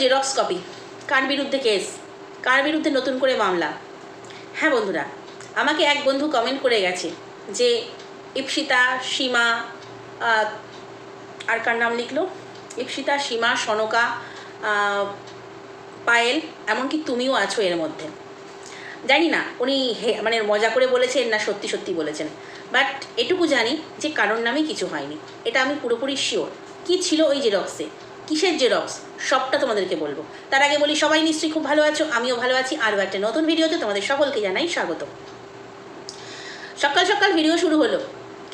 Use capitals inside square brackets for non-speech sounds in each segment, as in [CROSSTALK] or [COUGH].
Xerox copy কার বিরুদ্ধে case কার বিরুদ্ধে নতুন করে মামলা? হ্যাঁ বন্ধুরা, আমাকে এক বন্ধু কমেন্ট করে গেছে যে ইপসিতা, সীমা আর কার নাম লিখলো? ইপসিতা, সীমা, সনকা পায়েল, এমনকি তুমিও আছো এর মধ্যে। জানি না, উনি হে মানে মজা করে বলেছেন না সত্যি সত্যি বলেছেন। বাট এটুকু জানি যে কারোর নামে কিছু হয়নি। এটা আমি পুরোপুরি শিওর কি ছিল ওই জেরক্সে কিসের জেরক্স সবটা তোমাদেরকে বলব। তার আগে বলি, সবাই নিশ্চয়ই খুব ভালো আছো, আমিও ভালো আছি, আরও একটা নতুন ভিডিওতে তোমাদের সকলকে জানাই স্বাগত। সকাল সকাল ভিডিও শুরু হলো।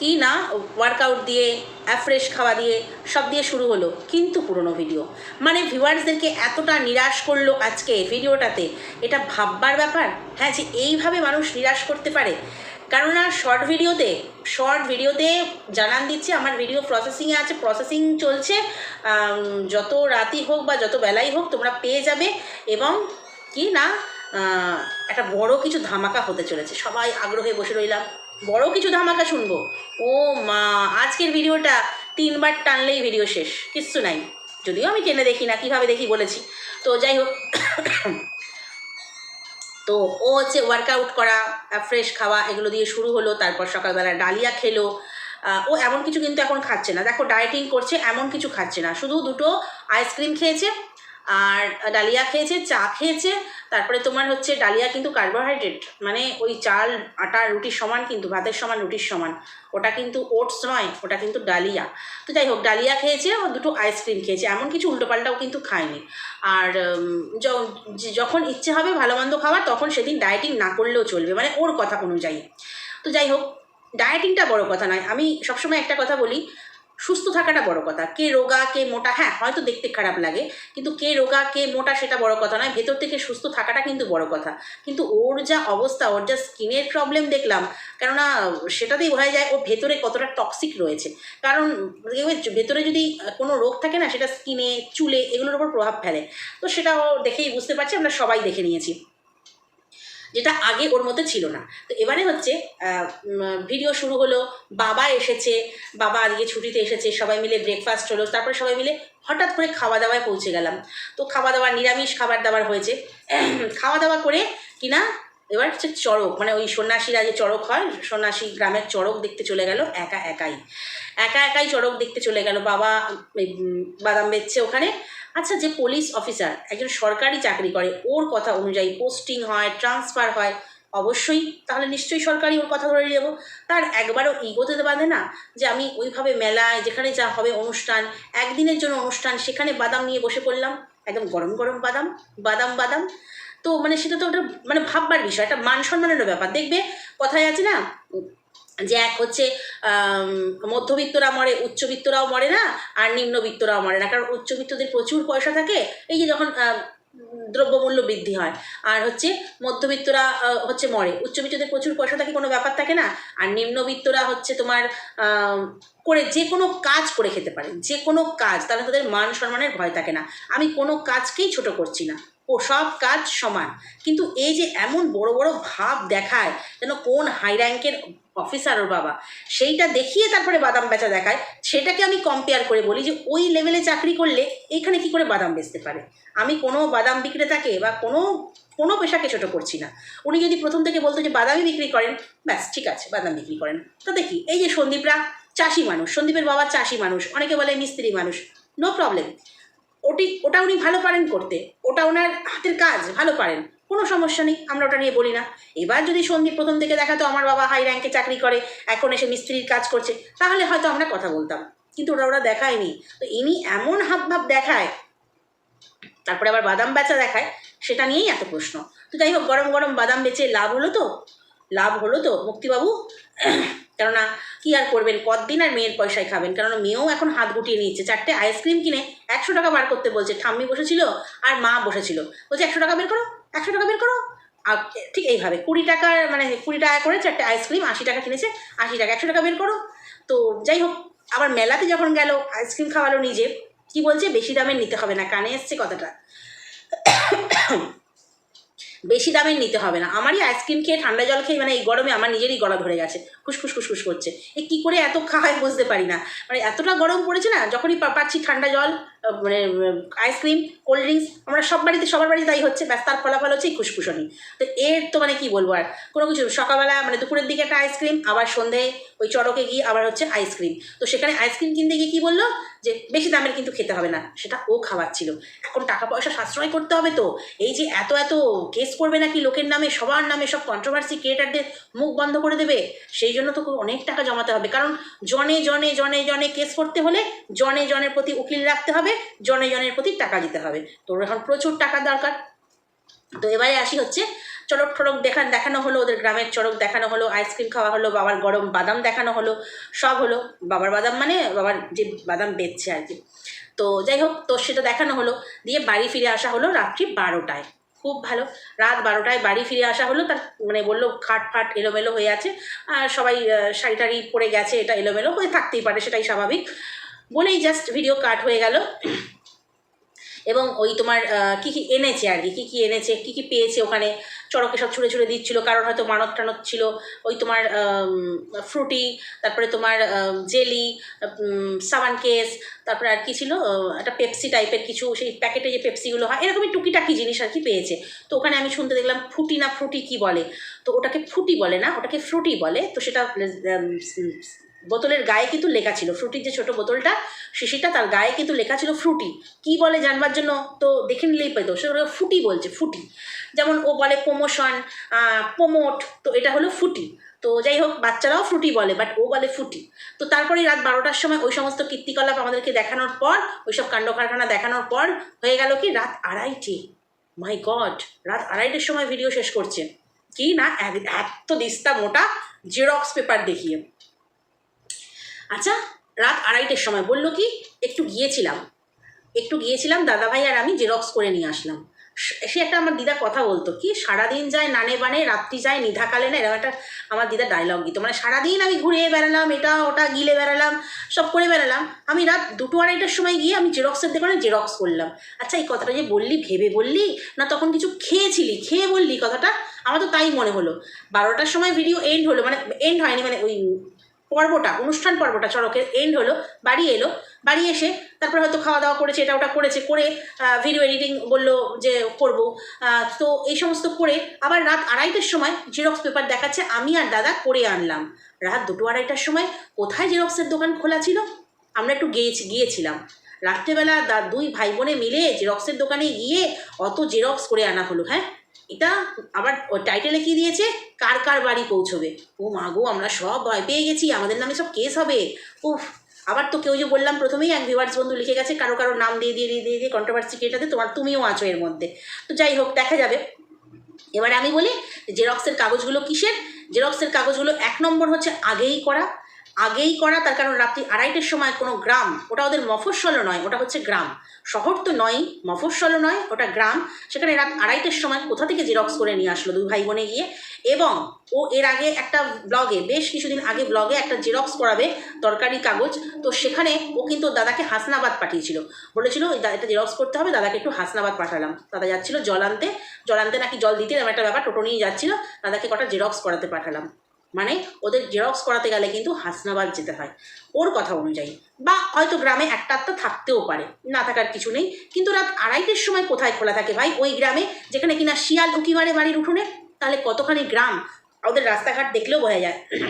কি না ওয়ার্কআউট দিয়ে অ্যাফ্রেশ খাওয়া দিয়ে, সব দিয়ে শুরু হলো, কিন্তু পুরনো ভিডিও মানে ভিউয়ার্সদেরকে এতটা নিরাশ করল আজকে ভিডিওটাতে এটা ভাববার ব্যাপার? হ্যাঁ যে এইভাবে মানুষ নিরাশ করতে পারে? কেননা শর্ট ভিডিওতে শর্ট ভিডিওতে জানান দিচ্ছে, আমার ভিডিও প্রসেসিংয়ে আছে প্রসেসিং চলছে যত রাতি হোক বা যত বেলাই হোক তোমরা পেয়ে যাবে এবং কি না একটা বড় কিছু ধামাকা হতে চলেছে। সবাই আগ্রহে বসে রইলাম। বড় কিছু ধামাকা শুনব। ও মা, আজকের ভিডিওটা তিনবার টানলেই ভিডিও শেষ। কিচ্ছু নাই। যদিও আমি টেনে দেখি না, কীভাবে দেখি বলেছি। তো যাই হোক তো ও হচ্ছে ওয়ার্কআউট করা ফ্রেশ খাওয়া, এগুলো দিয়ে শুরু হলো, তারপর সকালবেলা ডালিয়া খেলো। ও এমন কিছু কিন্তু এখন খাচ্ছে না। দেখো ডায়েটিং করছে, এমন কিছু খাচ্ছে না। শুধু দুটো আইসক্রিম খেয়েছে আর ডালিয়া খেয়েছে, চা খেয়েছে। তারপরে তোমার হচ্ছে ডালিয়া কিন্তু কার্বোহাইড্রেট মানে ওই চাল, আটা রুটির সমান কিন্তু, ভাতের সমান, রুটির সমান। ওটা কিন্তু ওটস নয়, ওটা কিন্তু ডালিয়া। তো যাই হোক, ডালিয়া খেয়েছে ও দুটো আইসক্রিম খেয়েছে। এমন কিছু উল্টোপাল্টাও কিন্তু খায়নি। আর যখন ইচ্ছে হবে ভালো মন্দ খাওয়ার তখন সেদিন ডায়েটিং না করলেও চলবে মানে ওর কথা অনুযায়ী। তো যাই হোক ডায়েটিংটা বড় কথা নয়। আমি সবসময় একটা কথা বলি সুস্থ থাকাটা বড় কথা। কে রোগা, কে মোটা হ্যাঁ হয়তো দেখতে খারাপ লাগে, কিন্তু কে রোগা, কে মোটা সেটা বড় কথা নয়, ভেতর থেকে সুস্থ থাকাটা কিন্তু বড় কথা। কিন্তু ওর যা অবস্থা, ওর যা স্কিনের প্রবলেম দেখলাম, কেননা সেটাতেই বোঝা যায় ও ভেতরে কতটা টক্সিক রয়েছে। কারণ ভেতরে যদি কোনো রোগ থাকে না, সেটা স্কিনে, চুলে, এগুলোর উপর প্রভাব ফেলে। তো সেটাও দেখেই বুঝতে পারছি, আমরা সবাই দেখে নিয়েছি। যেটা আগে ওর মধ্যে ছিল না। তো এবারে হচ্ছে ভিডিও শুরু হলো, বাবা এসেছে, বাবা আজকে ছুটিতে এসেছে, সবাই মিলে ব্রেকফাস্ট হলো, তারপরে সবাই মিলে হঠাৎ করে খাওয়া দাওয়ায় পৌঁছে গেলাম। তো খাওয়া দাওয়া নিরামিষ খাবার দাবার হয়েছে। [CLEARS THROAT] খাওয়া দাওয়া করে কিনা, এবার হচ্ছে চড়ক মানে ওই সন্ন্যাসীরা যে চড়ক হয়, সন্ন্যাসী গ্রামের চড়ক দেখতে চলে গেল একা একাই। একা একাই চড়ক দেখতে চলে গেল, বাবা বাদাম বেচছে ওখানে আচ্ছা যে পুলিশ অফিসার একজন সরকারি চাকরি করে, ওর কথা অনুযায়ী পোস্টিং হয় ট্রান্সফার হয়, অবশ্যই তাহলে নিশ্চয়ই সরকারি ওর কথা ধরে নেব। তার একবারও ইগোতে বাঁধে না যে আমি ওইভাবে মেলায় যেখানে যা হবে অনুষ্ঠান, একদিনের জন্য অনুষ্ঠান, সেখানে বাদাম নিয়ে বসে পড়লাম। একদম গরম গরম বাদাম বাদাম বাদাম। তো মানে সেটা তো ওটা মানে ভাববার বিষয়, একটা মান সম্মানেরও ব্যাপার। দেখবে, কথায় আছে না যে এক হচ্ছে মধ্যবিত্তরা মরে, উচ্চবিত্তরাও মরে না, আর নিম্নবিত্তরাও মরে না। কারণ উচ্চবিত্তদের প্রচুর পয়সা থাকে, এই যে যখন দ্রব্যমূল্য বৃদ্ধি হয়। আর হচ্ছে, মধ্যবিত্তরা হচ্ছে মরে। উচ্চবিত্তদের প্রচুর পয়সা থাকে, কোনো ব্যাপার থাকে না। আর নিম্নবিত্তরা হচ্ছে তোমার করে যে কোনো কাজ করে খেতে পারে। যে কোনো কাজ, তাহলে তাদের মান সম্মানের ভয় থাকে না। আমি কোনো কাজকেই ছোট করছি না। সব কাজ সমান। কিন্তু এই যে এমন বড় বড় ভাব দেখায় যেন কোন হাই র্যাঙ্কের অফিসার ওর বাবা, সেইটা দেখিয়ে তারপরে বাদাম বেচা দেখায়, সেটাকে আমি কম্পেয়ার করে বলি যে ওই লেভেলে চাকরি করলে এখানে কি করে বাদাম বেচতে পারে? আমি কোনো বাদাম বিক্রেতাকে বা কোনো কোনো পেশাকে ছোটো করছি না। উনি যদি প্রথম থেকে বলতো যে বাদামই বিক্রি করেন, ব্যাস, ঠিক আছে, বাদাম বিক্রি করেন। তাতে কি এই যে সন্দীপরা, চাষি মানুষ, সন্দীপের বাবা চাষি মানুষ, অনেকে বলে মিস্ত্রি মানুষ নো প্রবলেম ওটি, ওটা উনি ভালো পারেন করতে। ওটা ওনার হাতের কাজ, ভালো পারেন। কোনো সমস্যা নেই, আমরা ওটা নিয়ে বলি না। এবার যদি সন্দীপ প্রথম থেকে দেখাতো আমার বাবা হাই র্যাঙ্কে চাকরি করে, এখন এসে মিস্ত্রির কাজ করছে, তাহলে হয়তো আমরা কথা বলতাম। কিন্তু ওরা ওরা দেখায়নি। তো ইনি এমন হাব ভাব দেখায়, তারপরে আবার বাদাম বেচা দেখায়, সেটা নিয়েই এত প্রশ্ন। তো যাই হোক, গরম গরম বাদাম বেচে লাভ হলো তো? লাভ হলো তো মুক্তিবাবু কেননা কি আর করবেন? কতদিন আর মেয়ের পয়সায় খাবেন? কেননা মেয়েও এখন হাত গুটিয়ে নিচ্ছে চারটে আইসক্রিম কিনে একশো টাকা বার করতে বলছে। ঠাম্মি বসেছিল আর মা বসেছিল। বলছে, একশো টাকা বের করো, একশো টাকা বের করো। আর ঠিক এইভাবে কুড়ি টাকার মানে কুড়ি টাকা করে চারটে আইসক্রিম আশি টাকা কিনেছে, আশি টাকা, একশো টাকা বের করো। তো যাই হোক, আবার মেলাতে যখন গেল, আইসক্রিম খাওয়ালো নিজে, কি বলছে? বেশি দামের নিতে হবে না, কানে এসছে কথাটা। বেশি দামের নিতে হবে না। আমারই আইসক্রিম খেয়ে ঠান্ডা জল খেয়ে মানে এই গরমে আমার নিজেরই গলা ধরে গেছে। খুশখুশ খুশখুশ করছে। এ কী করে এত খাওয়ায় বুঝতে পারি না। মানে এতটা গরম পড়েছে না, যখনই পাচ্ছি ঠান্ডা জল মানে আইসক্রিম কোল্ড ড্রিঙ্কস আমরা সব বাড়িতে, সবার বাড়িতে তাই হচ্ছে, ব্যাস তার ফলাফল হচ্ছে খুশখুশনি তো এর তো মানে কি বলব আর, কোনো কিছু সকালবেলা মানে দুপুরের দিকে একটা আইসক্রিম আবার সন্ধে ওই চড়কে গিয়ে আবার হচ্ছে আইসক্রিম তো সেখানে আইসক্রিম কিনতে গিয়ে কী বলল? যে বেশি দামের কিন্তু খেতে হবে না, সেটা ও খাওয়াচ্ছিল। এখন টাকা পয়সা সাশ্রয় করতে হবে তো। এই যে এত এত কেস করবে নাকি লোকের নামে, সবার নামে সব কন্ট্রোভার্সি ক্রিয়েটারদের মুখ বন্ধ করে দেবে, সেই জন্য তো অনেক টাকা জমাতে হবে। কারণ জনে জনে জনে জনে কেস করতে হলে জনে, জনের প্রতি উকিল রাখতে হবে জনে জনের প্রতি টাকা দিতে হবে। তোর এখন প্রচুর টাকা দরকার। তো এবারে আসি হচ্ছে, চড়ক টড়ক দেখান দেখানো হলো ওদের গ্রামের চড়ক দেখানো হলো আইসক্রিম খাওয়া হলো, বাবার গরম বাদাম দেখানো হলো, সব হলো। বাবার বাদাম মানে বাবার যে বাদাম বেচছে আর কি। তো যাই হোক, তো সেটা দেখানো হলো। দিয়ে বাড়ি ফিরে আসা হলো রাত্রি বারোটায়। খুব ভালো। রাত বারোটায় বাড়ি ফিরে আসা হলো, তার মানে বলল খাট ফাট এলোমেলো হয়ে আছে। আর সবাই শাড়ি টাড়ি পরে গেছে, এটা এলোমেলো হয়ে থাকতেই পারে, সেটাই স্বাভাবিক। বলেই জাস্ট ভিডিও কাট হয়ে গেল। এবং ওই তোমার কি কি এনেছে আর কি, কী কী এনেছে, কী কী পেয়েছে ওখানে, চড়কে সব ছুঁড়ে ছুঁড়ে দিচ্ছিল কারণ হয়তো মানত টানত ছিল, ওই তোমার ফ্রুটি তারপরে তোমার জেলি সাবান কেস, তারপরে আর কি ছিল একটা পেপসি টাইপের কিছু, সেই প্যাকেটে যে পেপসিগুলো হয়, এরকমই টুকিটাকি জিনিস আর কি পেয়েছে। তো ওখানে আমি শুনতে দেখলাম ফ্রুটি না ফ্রুটি কি বলে? তো ওটাকে ফ্রুটি বলে না, ওটাকে ফ্রুটি বলে, তো সেটা বোতলের গায়ে কিন্তু লেখা ছিল ফ্রুটির যে ছোট বোতলটা শিশিটা তার গায়ে কিন্তু লেখা ছিল ফ্রুটি কি বলে জানবার জন্য? তো দেখে নিলেই পেতো সে ওরা ফুটি বলছে ফুটি যেমন ও বলে প্রমোশন প্রমোট তো এটা হলো ফুটি তো যাই হোক, বাচ্চারাও ফ্রুটি বলে বাট ও বলে ফুটি তো তারপরে রাত বারোটার সময় ওই সমস্ত কীর্তিকলাপ আমাদেরকে দেখানোর পর, ওইসব কাণ্ড কারখানা দেখানোর পর, হয়ে গেল কি রাত আড়াইটে। মাই গড রাত আড়াইটের সময় ভিডিও শেষ করছে। কি না এত দিস্তা মোটা জেরক্স পেপার দেখিয়ে। আচ্ছা রাত আড়াইটের সময় বলল কি, একটু গিয়েছিলাম। একটু গিয়েছিলাম, দাদাভাই আর আমি জেরক্স করে নিয়ে আসলাম। স- একটা আমার দিদা কথা বলতো কি, সারাদিন যায় নানে বানে, রাত্রি যায় নিধাকালে, না এরকম একটা আমার দিদা ডায়লগ দিত। মানে সারাদিন আমি ঘুরে বেড়ালাম, এটা, ওটা, গিলে বেড়ালাম, সব করে বেড়ালাম। আমি রাত দুটো আড়াইটার সময় গিয়ে আমি জেরক্সের দোকানে জেরক্স করলাম। আচ্ছা এই কথাটা যে বললি, ভেবে বললি, না তখন কিছু খেয়েছিলি? খেয়ে বললি কথাটা? আমার তো তাই মনে হলো। বারোটার সময় ভিডিও এন্ড হলো মানে এন্ড হয়নি মানে ওই পর্বটা, অনুষ্ঠান পর্বটা চড়কের এন্ড হলো, বাড়ি এলো, বাড়ি এসে তারপরে হয়তো খাওয়া দাওয়া করেছে, এটা ওটা করেছে, করে ভিডিও এডিটিং বলল যে করব তো এই সমস্ত করে আবার রাত আড়াইটার সময় জেরক্স পেপার দেখাচ্ছে, আমি আর দাদা করে আনলাম। রাত দুটো আড়াইটার সময় কোথায় জেরক্সের দোকান খোলা ছিল? আমরা একটু গিয়েছি, গিয়েছিলাম। রাত্রেবেলা দুই ভাই বোনে মিলে জেরক্সের দোকানে গিয়ে অত জেরক্স করে আনা হলো হ্যাঁ? এটা আবার টাইটেলে কি দিয়েছে? কার কার বাড়ি পৌঁছবে? ও মা গো, আমরা সব ভয় পেয়ে গেছি, আমাদের নামে সব কেস হবে। উফ, আবার তো কেউ যে বললাম প্রথমেই এক ভিভার্স বন্ধু লিখে গেছে, কারও কারও নাম দিয়ে দিয়ে দিয়ে দিয়ে দিয়ে কন্ট্রোভার্সি কেটাতে তোমার তুমিও আছো এর মধ্যে। তো যাই হোক, দেখা যাবে। এবারে আমি বলি জেরক্সের কাগজগুলো কিসের? জেরক্সের কাগজগুলো এক নম্বর হচ্ছে আগেই করা। আগেই করা, তার কারণ রাত্রি আড়াইটের সময় কোনো গ্রাম, ওটা ওদের মফস্বলও নয়, ওটা হচ্ছে গ্রাম। শহর তো নয় মফস্বলও নয়, ওটা গ্রাম। সেখানে রাত আড়াইটের সময় কোথা থেকে জেরক্স করে নিয়ে আসলো দুই ভাই বোনে গিয়ে? এবং ও এর আগে একটা ব্লগে বেশ কিছুদিন আগে ব্লগে একটা জেরক্স করাবে দরকারি কাগজ। তো সেখানে ও কিন্তু দাদাকে হাসনাবাদ পাঠিয়েছিল। বলেছিল "ওই দা- এটা জেরক্স করতে হবে, দাদাকে একটু হাসনাবাদ পাঠালাম। দাদা যাচ্ছিল জল আনতে। জল আনতে নাকি জল দিতে একটা ব্যাপার, টোটো নিয়ে যাচ্ছিল। দাদাকে কটা জেরক্স করাতে পাঠালাম। মানে ওদের জেরক্স করাতে গেলে কিন্তু হাসনাবাদ যেতে হয়। ওর কথা অনুযায়ী। বা হয়তো গ্রামে একটা আধটা থাকতেও পারে, না থাকার কিছু নেই। কিন্তু রাত আড়াইটের সময় কোথায় খোলা থাকে ভাই? ওই গ্রামে, যেখানে কিনা শিয়াল উকি মারে বাড়ির উঠোনে, তাহলে কতখানি গ্রাম? ওদের রাস্তাঘাট দেখলেও বোঝা যায়। [CLEARS THROAT]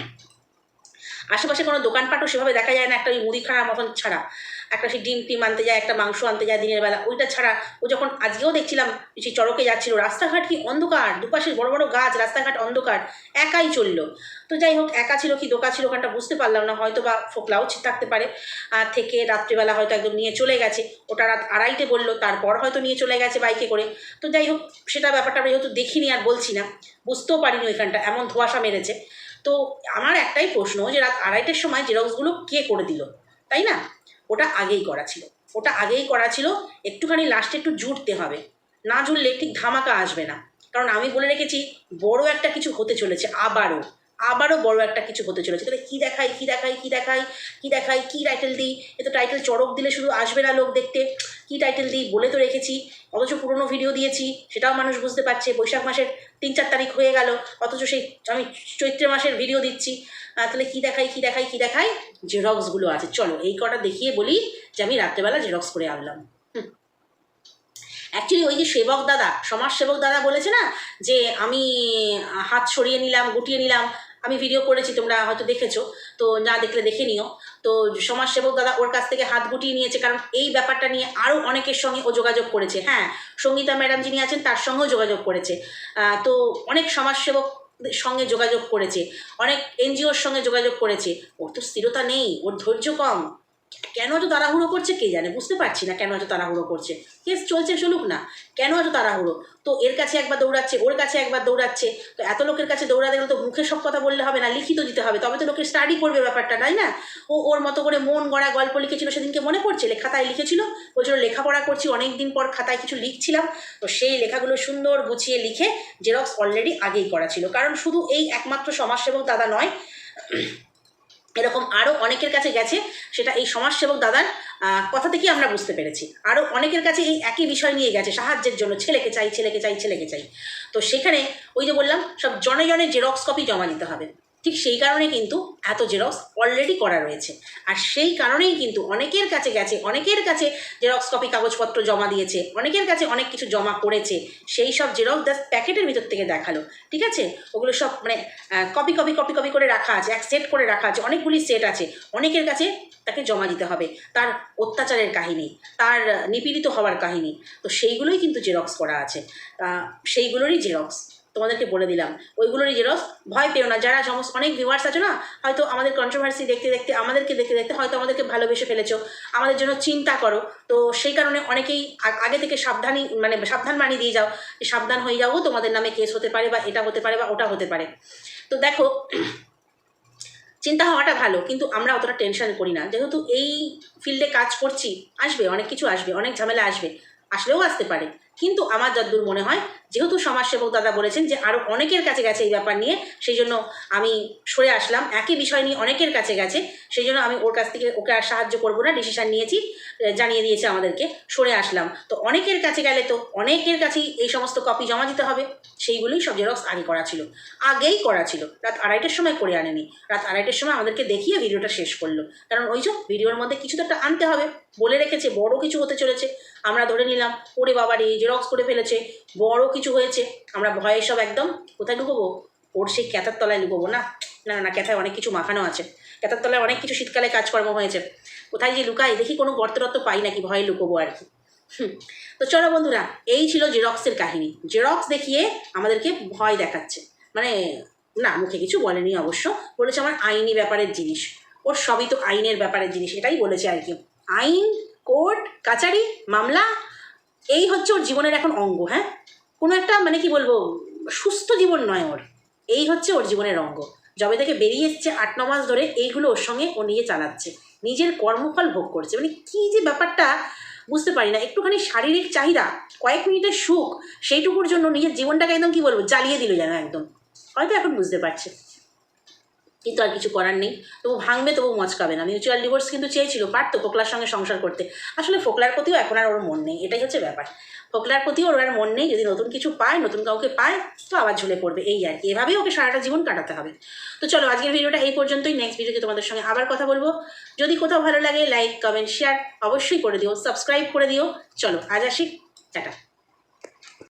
আশেপাশে কোনো দোকানপাটও সেভাবে দেখা যায় না, একটা ওই মুদিখানার মতন ছাড়া। একটা সেই ডিম টিম আনতে যায়, একটা মাংস আনতে যায় দিনের বেলা। ওইটা ছাড়া ও যখন আজকেও দেখছিলাম সেই চড়কে যাচ্ছিল, রাস্তাঘাট কি অন্ধকার? দুপাশে বড় বড় গাছ, রাস্তাঘাট অন্ধকার, একাই চলল। তো যাই হোক, একা ছিল কি, দোকা ছিল ওখানটা বুঝতে পারলাম না হয়তো বা ফোকলাও থাকতে পারে। আর থেকে রাত্রিবেলা হয়তো একদম নিয়ে চলে গেছে। ওটা রাত আড়াইটে বলল, তারপর হয়তো নিয়ে চলে গেছে বাইকে করে। তো যাই হোক, সেটা ব্যাপারটা আমরা যেহেতু দেখিনি আর বলছি না, বুঝতেও পারিনি ওইখানটা, এমন ধোঁয়াশা মেরেছে। তো আমার একটাই প্রশ্ন যে রাত আড়াইটের সময় জেরক্সগুলো কে করে দিল? তাই না? ওটা আগেই করা ছিল। ওটা আগেই করা ছিল, একটুখানি লাস্টে একটু জুড়তে হবে। না জুড়লে ঠিক ধামাকা আসবে না। কারণ আমি বলে রেখেছি, বড় একটা কিছু হতে চলেছে, আবারও। আবারও বড় একটা কিছু হতে চলেছে। তাহলে কী দেখাই কী দেখাই কী দেখাই কী দেখাই কী টাইটেল দিই? এ তো টাইটেল চড়ক দিলে শুধু আসবে না লোক দেখতে। কী টাইটেল দিই বলে তো রেখেছি, অথচ পুরনো ভিডিও দিয়েছি, সেটাও মানুষ বুঝতে পারছে। বৈশাখ মাসের তিন চার তারিখ হয়ে গেল, অথচ সেই আমি চৈত্র মাসের ভিডিও দিচ্ছি। তাহলে কী দেখাই কী দেখাই কী দেখাই জেরক্সগুলো আছে। চলো, এই কটা দেখিয়ে বলি যে আমি রাত্রেবেলা জেরক্স করে আনলাম। অ্যাকচুয়ালি ওই যে সেবক দাদা, সমাজ সেবক দাদা বলেছে না? যে আমি হাত সরিয়ে নিলাম, গুটিয়ে নিলাম আমি ভিডিও করেছি, তোমরা হয়তো দেখেছ, তো না দেখলে দেখে নিও। তো সমাজসেবক দাদা ওর কাছ থেকে হাত গুটিয়ে নিয়েছে, কারণ এই ব্যাপারটা নিয়ে আরও অনেকের সঙ্গে ও যোগাযোগ করেছে। হ্যাঁ সঙ্গীতা ম্যাডাম যিনি আছেন, তার সঙ্গেও যোগাযোগ করেছে। তো অনেক সমাজসেবক সঙ্গে যোগাযোগ করেছে, অনেক এনজিওর সঙ্গে যোগাযোগ করেছে। ওর তো স্থিরতা নেই, ওর ধৈর্য কম। কেন এত তাড়াহুড়ো করছে কে জানে? বুঝতে পারছি না কেন এত তাড়াহুড়ো করছে। কেস চলছে চলুক না, কেন এত তাড়াহুড়ো? তো এর কাছে একবার দৌড়াচ্ছে, ওর কাছে একবার দৌড়াচ্ছে, তো এত লোকের কাছে দৌড়াতে গেলে তো মুখে সব কথা বললে হবে না, লিখিত দিতে হবে, তবে তো লোকের স্টাডি করবে ব্যাপারটা, তাই না? ও ওর মতো করে মন গড়া গল্প লিখেছিল, সেদিনকে মনে পড়ছে? খাতায় লিখেছিল? বলছিল, লেখাপড়া করছি অনেক দিন পর খাতায় কিছু লিখছিলাম। তো সেই লেখাগুলো সুন্দর গুছিয়ে লিখে জেরক্স অলরেডি আগেই করা ছিল। কারণ শুধু এই একমাত্র সমাজসেবক দাদা নয় এরকম আরও অনেকের কাছে গেছে, সেটা এই সমাজসেবক দাদার কথা থেকেই আমরা বুঝতে পেরেছি? আরও অনেকের কাছে এই একই বিষয় নিয়ে গেছে, সাহায্যের জন্য, ছেলেকে চাই ছেলেকে চাই ছেলেকে চাই। তো সেখানে ওই যে বললাম, সব জনে জনে জেরক্স কপি জমা দিতে হবে। ঠিক সেই কারণে কিন্তু এত জেরক্স অলরেডি করা রয়েছে। আর সেই কারণেই কিন্তু অনেকের কাছে গেছে, অনেকের কাছে জেরক্স কপি, কাগজপত্র জমা দিয়েছে, অনেকের কাছে অনেক কিছু জমা করেছে, সেই সব জেরক্স জাস্ট প্যাকেটের ভিতর থেকে দেখাল, ঠিক আছে? ওগুলো সব মানে কপি কপি কপি কপি করে রাখা আছে, এক সেট করে রাখা আছে, অনেকগুলি সেট আছে, অনেকের কাছে তাকে জমা দিতে হবে। তার অত্যাচারের কাহিনী, তার নিপীড়িত হওয়ার কাহিনী, তো সেইগুলোই কিন্তু জেরক্স করা আছে। সেইগুলোরই জেরক্স। তোমাদেরকে বলে দিলাম। ওইগুলোরই জেরক্স ভয় পেও না। যারা সমস্ত অনেক ভিউয়ার্স আছে না, হয়তো আমাদের কন্ট্রোভার্সি দেখতে দেখতে, আমাদেরকে দেখতে দেখতে হয়তো আমাদেরকে ভালোবেসে ফেলেছো। আমাদের জন্য চিন্তা করো। তো সেই কারণে অনেকেই আগে থেকে সাবধানই মানে সাবধান বানিয়ে দিয়ে যাও সাবধান হয়ে যাও, তোমাদের নামে কেস হতে পারে বা এটা হতে পারে বা ওটা হতে পারে। তো দেখো, চিন্তা হওয়াটা ভালো, কিন্তু আমরা অতটা টেনশন করি না। যেহেতু এই ফিল্ডে কাজ করছি, আসবে, অনেক কিছু আসবে, অনেক ঝামেলা আসবে, আসলেও আসতে পারে। কিন্তু আমার যদ্দূর মনে হয় যেহেতু সমাজসেবক দাদা বলেছেন যে আরও অনেকের কাছে গেছে এই ব্যাপার নিয়ে, সেই জন্য আমি সরে আসলাম। একই বিষয় নিয়ে অনেকের কাছে গেছে, সেই জন্য আমি ওর কাছ থেকে ওকে আর সাহায্য করব না ডিসিশন নিয়েছি জানিয়ে দিয়েছে আমাদেরকে, সরে আসলাম। তো অনেকের কাছে গেলে তো অনেকের কাছেই এই সমস্ত কপি জমা দিতে হবে, সেইগুলোই সব জেরক্স আগে করা ছিল। আগেই করা ছিল, রাত আড়াইটার সময় করে আনেনি। রাত আড়াইটার সময় আমাদেরকে দেখিয়ে ভিডিওটা শেষ করল। কারণ ওই যে ভিডিওর মধ্যে কিছু তো একটা আনতে হবে, বলে রেখেছে, বড় কিছু হতে চলেছে। আমরা ধরে নিলাম, ওরে বাবারে জেরক্স করে ফেলেছে বড় কিছু হয়েছে, আমরা ভয়ে সব একদম কোথায় লুকোবো? ওর সেই ক্যাথার তলায় লুকোবো না? না না ক্যাথায় অনেক কিছু মাখানো আছে। ক্যাথার তলায় অনেক কিছু শীতকালে কাজকর্ম হয়েছে। কোথায় যে লুকাই, দেখি কোনো গর্ত পাই নাকি, ভয়ে লুকোবো আর কি। হুম। তো চলো বন্ধুরা, এই ছিল জেরক্সের কাহিনী। জেরক্স দেখিয়ে আমাদেরকে ভয় দেখাচ্ছে। মানে না, মুখে কিছু বলেনি অবশ্য। বলেছে আমার আইনি ব্যাপারের জিনিস। ওর সবই তো আইনের ব্যাপারের জিনিস, এটাই বলেছে আর কি। আইন, কোর্ট, কাচারি, মামলা এই হচ্ছে ওর জীবনের এখন অঙ্গ হ্যাঁ? কোনো একটা মানে কি বলব, সুস্থ জীবন নয় ওর। এই হচ্ছে ওর জীবনের অঙ্গ। যবে থেকে বেরিয়ে এসছে আট, ন মাস ধরে, এইগুলো ওর সঙ্গে ও নিয়ে চালাচ্ছে। নিজের কর্মফল ভোগ করছে। মানে কী যে ব্যাপারটা, বুঝতে পারি না। একটুখানি শারীরিক চাহিদা, কয়েক মিনিটের সুখ, সেইটুকুর জন্য নিজের জীবনটাকে একদম কি বলব, জ্বালিয়ে দিল যেন একদম। হয়তো এখন বুঝতে পারছে। কিন্তু আর কিছু করার নেই। তবু ভাঙবে, তবু মচকাবে না। মিউচুয়াল ডিভোর্স কিন্তু চেয়েছিল, পারতো ফোকলার সঙ্গে সংসার করতে। আসলে ফোকলার প্রতিও এখন আর ওর মন নেই, এটাই হচ্ছে ব্যাপার। ফোকলার প্রতিও ওর আর মন নেই, যদি নতুন কিছু পায়, নতুন কাউকে পায়, তো আবার ঝুলে পড়বে, এই আর কি। এভাবেই ওকে সারাটা জীবন কাটাতে হবে। তো চলো, আজকের ভিডিওটা এই পর্যন্তই। নেক্সট ভিডিওতে তোমাদের সঙ্গে আবার কথা বলব। যদি কোথাও ভালো লাগে লাইক কমেন্ট শেয়ার অবশ্যই করে দিও সাবস্ক্রাইব করে দিও। চলো, আজ আসি। টাটা।